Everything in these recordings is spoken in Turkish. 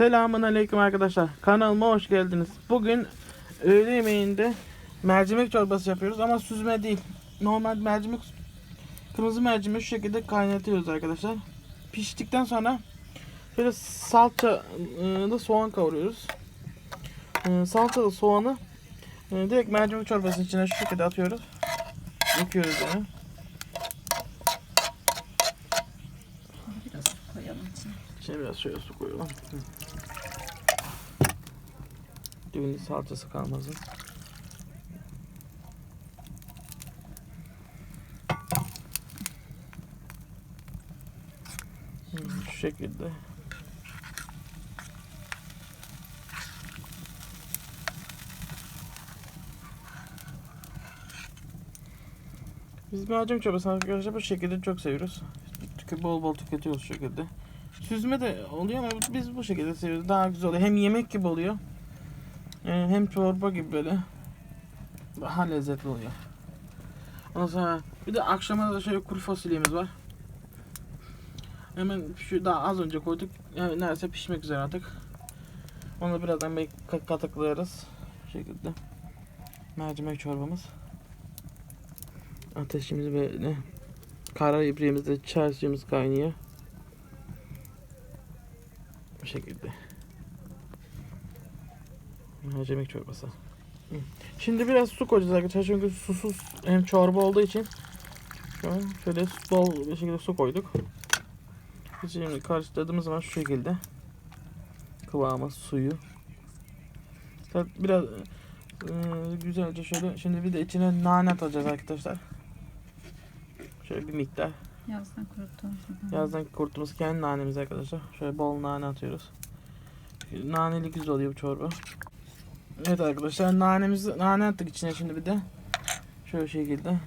Selamun aleyküm arkadaşlar. Kanalıma hoş geldiniz. Bugün öğle yemeğinde mercimek çorbası yapıyoruz ama süzme değil. Normal mercimek kırmızı mercimek şu şekilde kaynatıyoruz arkadaşlar. Piştikten sonra şöyle salçalı soğan kavuruyoruz. Ee, Salçalı soğanı e, direkt mercimek çorbasının içine şu şekilde atıyoruz. Yıkıyoruz yani. Biraz koyalım içine. Şimdi biraz şöyle su koyalım. Hı. Düğünün salçası kalmasın. Hı, Şu şekilde. Biz mercimek çorbasını arkadaşlar bu şekilde çok seviyoruz. Tükü bol bol tüketiyoruz şu şekilde. Süzme de oluyor ama biz bu şekilde seviyoruz. Daha güzel oluyor. Hem yemek gibi oluyor. e, Hem çorba gibi böyle. Daha lezzetli oluyor. Ondan sonra bir de akşama da şöyle kuru fasulyemiz var. Hemen şu daha az önce koyduk. Yani neredeyse pişmek üzere artık. Onu da birazdan bir ka- katıklarız. Bu şekilde. Mercimek çorbamız. Ateşimiz böyle. Kara ibriğimizde suyumuz kaynıyor. Bu şekilde. Mercimek çorbası. Şimdi biraz su koyacağız arkadaşlar çünkü susuz hem çorba olduğu için şöyle bol bir şekilde su koyduk. Şimdi karıştırdığımız zaman şu şekilde kıvamı suyu. Biraz e, güzelce şöyle şimdi bir de içine nane atacağız arkadaşlar. Şöyle bir miktar. Yazdan kuruttum. Yazdan kurttuğumuz kendi nanemiz arkadaşlar. Şöyle bol nane atıyoruz. Naneli güzel oluyor bu çorba. Evet arkadaşlar nanemizi nane attık içine şimdi bir de. Şöyle şekilde.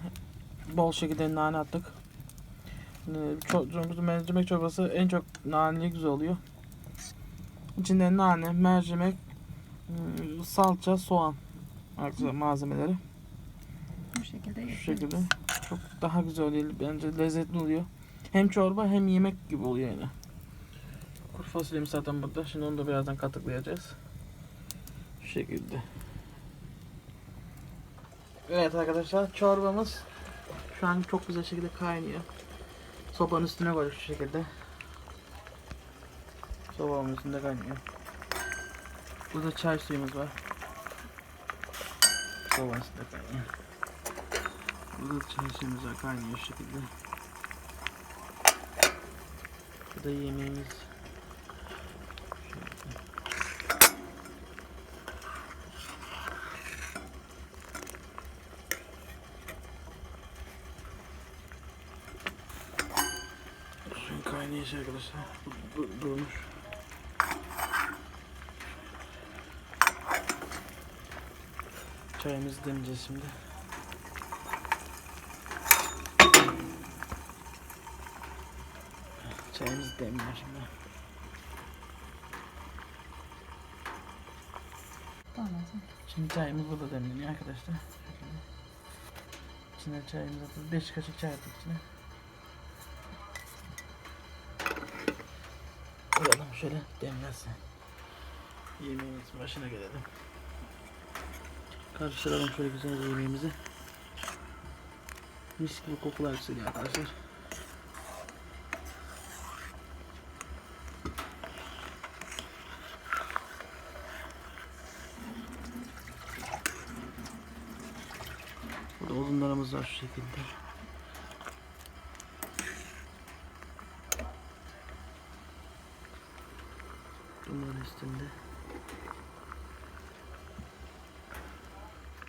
Bol şekilde nane attık. Çorbamız mercimek çorbası en çok naneli güzel oluyor. İçinde nane, mercimek, ıı, salça, soğan arkadaşlar malzemeleri. Bu şekilde Şu yapıyoruz. Çok daha güzel oluyor. Bence lezzetli oluyor. Hem çorba hem yemek gibi oluyor yani. Kuru fasulyemiz zaten burada. Şimdi onu da birazdan katıklayacağız. Şu şekilde. Evet arkadaşlar çorbamız şu an çok güzel şekilde kaynıyor. Sobanın üstüne koyduk şu şekilde. Sobanın üstünde kaynıyor. Burada çay suyumuz var. Sobanın üstünde kaynıyor. Suyumuz var kaynıyor şu şekilde. Bu da yemeğimiz. Suyun kaynayışı arkadaşlar. Du- du- durmuş. Çayımızı demleyeceğiz şimdi. Çayımız demliyor şimdi. Tamam. Şimdi çayımız burada demleniyor arkadaşlar. İçine çayımız atıldı. 5 kaşık çay attık içine. Koyalım şöyle demlensin. Yemeğimizin başına gelelim. Karıştıralım şöyle güzel yemeğimizi. Mis gibi kokular yükseliyor arkadaşlar. Odunlarımız var şekilde. Bunların üstünde.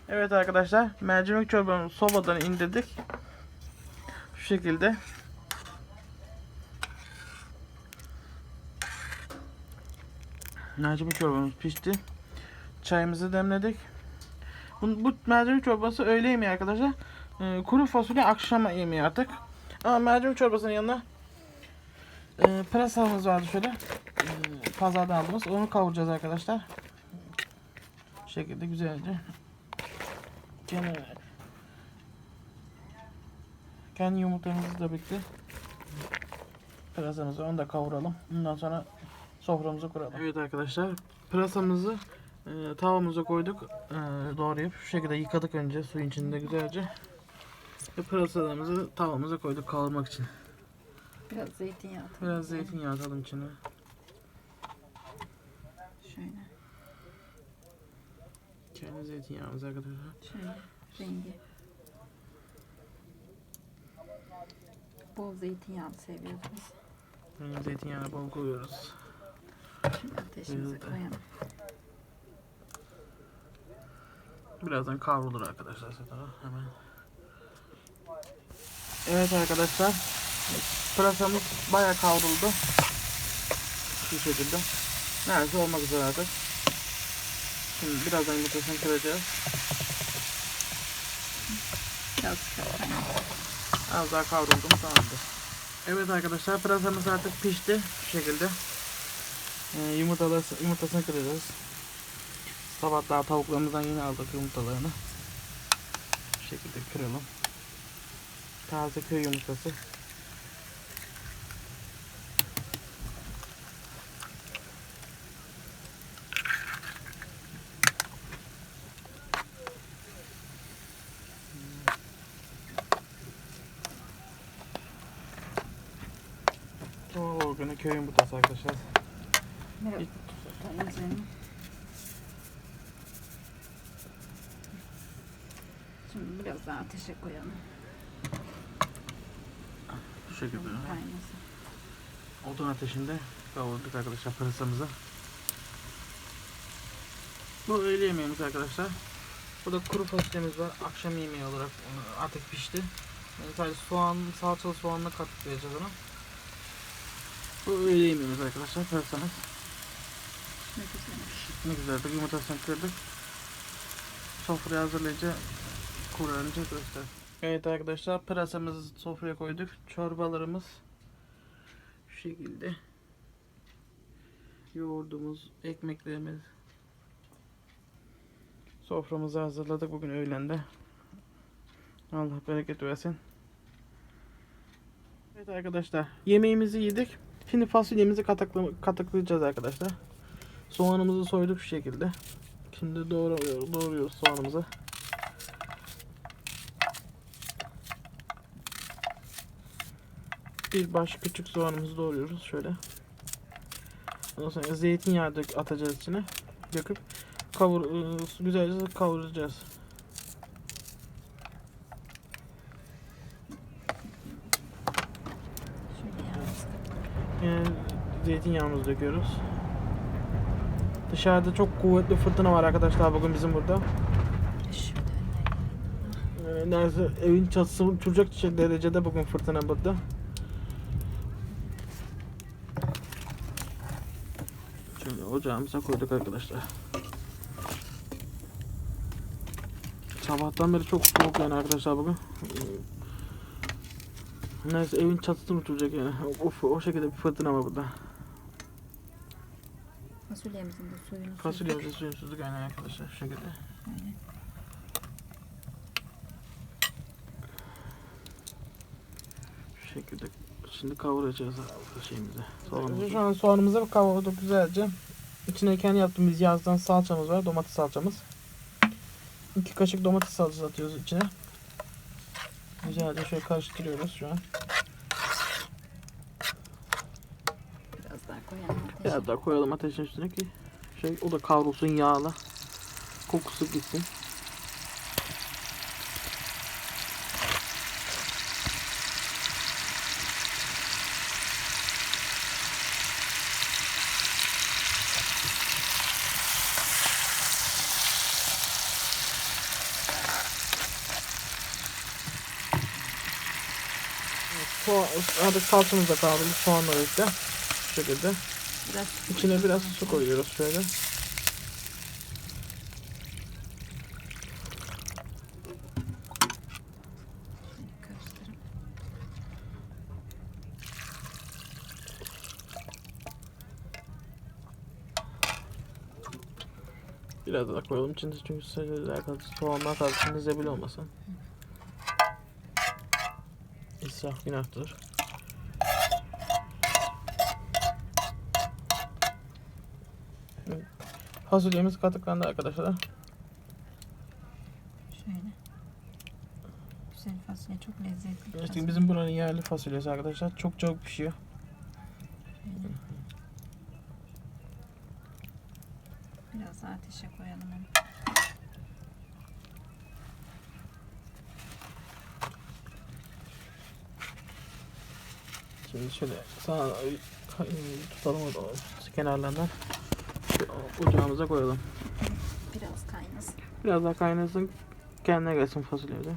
Evet arkadaşlar mercimek çorbamızı sobadan indirdik. Şu şekilde. Mercimek çorbamız pişti. Çayımızı demledik. Bu, bu mercimek çorbası öğle yemeği arkadaşlar. Ee, kuru fasulye akşam yemeği artık. Ama mercimek çorbasının yanına e, pırasamız vardı şöyle. E, pazardan aldığımız. Onu kavuracağız arkadaşlar. Bu şekilde güzelce. Gene kendi yumurtamızı da birlikte pırasamızı onu da kavuralım. Ondan sonra soframızı kuralım. Evet arkadaşlar pırasamızı e, tavamıza koyduk. E, doğrayıp şu şekilde yıkadık önce suyun içinde güzelce. Ve pırasalarımızı tavamıza koyduk kavurmak için. Biraz zeytinyağı atalım. Biraz zeytinyağı atalım içine. Şöyle. Kendi zeytinyağımız arkadaşlar. Şöyle rengi. Bol zeytinyağlı seviyoruz biz. Benim zeytinyağını bol koyuyoruz. Şimdi ateşimize Evet. koyalım. Birazdan kavrulur arkadaşlar zaten hemen. Evet arkadaşlar. Pırasamız bayağı kavruldu. Şu şekilde. Neredeyse olmak üzere artık. Şimdi birazdan yumurtasını kıracağız. Biraz. Az daha kavruldu mu tamamdır. Evet arkadaşlar pırasamız artık pişti. Şu şekilde. Ee, yumurtalar, yumurtasını kıracağız. Sabah daha tavuklarımızdan yeni aldık yumurtalarını. Şu şekilde kıralım. Taze köy yumurtası. Doğal organik köy yumurtası arkadaşlar. Biraz İlk-. Şimdi biraz daha ateşe koyalım. Bu şekilde. Kaynasın. Odun ateşinde kavurduk arkadaşlar pırasamızı. Bu öğle yemeğimiz arkadaşlar. Burada kuru fasulyemiz var. Akşam yemeği olarak artık pişti. Yani sadece soğan, salçalı soğanla katlayacağız onu. Bu öğle yemeğimiz arkadaşlar pırasamız. Ne güzel. Ne güzel de yumurtasını kırdık. Sofraya hazırlayınca kurarınca göster. Evet arkadaşlar pırasamızı sofraya koyduk. Çorbalarımız şu şekilde. Yoğurdumuz, ekmeklerimiz. Soframızı hazırladık bugün öğlende. Allah bereket versin. Evet arkadaşlar yemeğimizi yedik. Şimdi fasulyemizi katakla, kataklayacağız arkadaşlar. Soğanımızı soyduk şu şekilde. Şimdi doğruyoruz, doğruyoruz soğanımızı. Bir baş küçük soğanımızı doğruyoruz şöyle. Ondan sonra zeytinyağı dök, atacağız içine. Döküp kavur, ıı, güzelce kavuracağız. Yani zeytinyağımızı döküyoruz. Dışarıda çok kuvvetli fırtına var arkadaşlar bugün bizim burada. Ee, Neredeyse evin çatısı uçuracak derecede bugün fırtına burada. Şöyle ocağımıza koyduk arkadaşlar. Sabahtan beri çok soğuk yani arkadaşlar bugün. Neyse evin çatısını uçuracak yani. Of, o şekilde bir fırtına var burada. Fasulyemizin de suyunu süzdük. Fasulyemizi suyunu süzdük aynen arkadaşlar şu şekilde. Şöyle. Şu şekilde şimdi kavuracağız şeyimizi. Soğanımızı. Şu an soğanımızı kavurduk güzelce. İçine kendi yaptığımız yazdan salçamız var. Domates salçamız. 2 kaşık domates salçası atıyoruz içine. Güzelce şöyle karıştırıyoruz şu an. Biraz daha koyalım ateşe. Biraz daha koyalım ateşin üstüne ki şey o da kavrulsun yağla. Kokusu gitsin. Soğan, artık salçamız da kavruldu. Soğanla birlikte. Şu şekilde. Biraz İçine biraz su koyuyoruz şöyle. Biraz daha koyalım içinde çünkü sayılar kaldı. Soğanlar kaldı. Şimdi zebil olmasın. İsraf günahtır. Fasulyemiz katıklandı arkadaşlar. Şöyle. Güzel fasulye çok lezzetli. İşte fasulye. bizim buranın yerli fasulyesi arkadaşlar. Çok çabuk pişiyor. Şöyle. Biraz ateşe koyalım onu. Şimdi şöyle sağ tutalım o da kenarlarından. Ocağımıza koyalım. Biraz kaynasın. Biraz daha kaynasın. Kendine gelsin fasulyemize.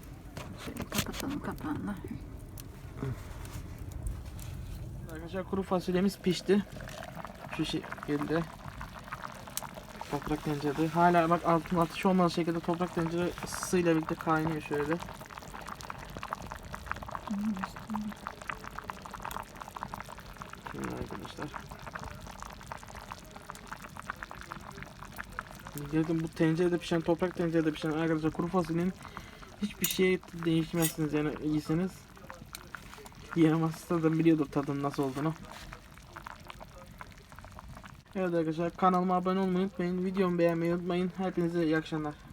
Şöyle kapatalım kapağını. Arkadaşlar kuru fasulyemiz pişti. Şu şekilde. Toprak tencerede. Hala bak altın atış olmaz şekilde toprak tencere ısısıyla birlikte kaynıyor şöyle. Şöyle arkadaşlar. Dedim bu tencerede pişen, toprak tencerede pişen arkadaşlar kuru fasulyenin hiçbir şey değişmezsiniz yani iyisiniz. Yiyemezsiniz zaten biliyordur tadının nasıl olduğunu. Evet arkadaşlar kanalıma abone olmayı unutmayın. Videomu beğenmeyi unutmayın. Hepinize iyi akşamlar.